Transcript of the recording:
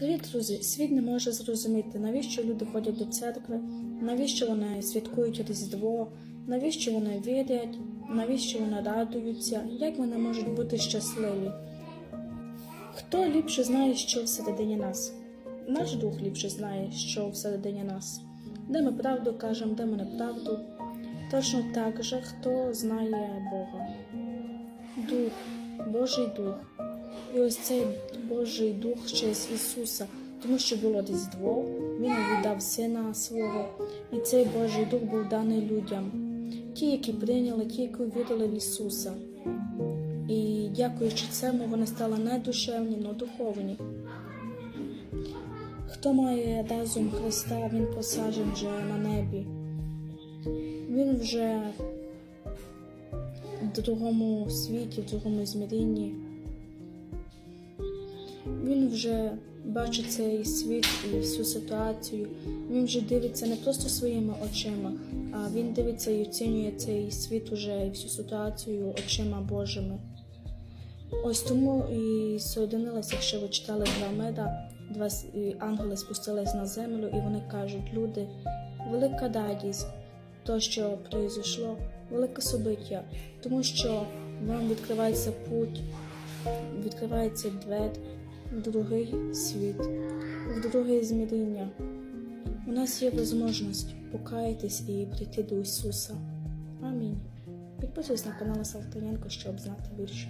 Привіт, друзі! Світ не може зрозуміти, навіщо люди ходять до церкви, навіщо вони святкують Різдво, навіщо вони вірять, навіщо вони радуються, як вони можуть бути щасливі. Хто ліпше знає, що всередині нас? Наш дух ліпше знає, що всередині нас, де ми правду кажемо, де ми неправду. Точно так же, хто знає Бога. Дух, Божий Дух. І ось цей Божий Дух через Ісуса, тому що було Різдво, Він віддав Сина свого, і цей Божий Дух був даний людям, ті, які прийняли, ті, які вірили в Ісуса. І дякуючи цьому, вони стали не душевні, але духовні. Хто має разум Христа, він посаджен вже на небі. Він вже в другому світі, в другому змірінні. Він вже бачить цей світ і всю ситуацію. Він вже дивиться не просто своїми очима, а він дивиться і оцінює цей світ уже і всю ситуацію очима Божими. Ось тому і соєдинилися, якщо ви читали два меда, два ангели спустились на землю, і вони кажуть: люди, велика радість, то, що произошло, велике собиття, тому що вам відкривається путь, відкривається двері другий світ, в друге зміріння. У нас є можливість покаятись і прийти до Ісуса. Амінь. Підписуйся на канал Салтаненко, щоб знати більше.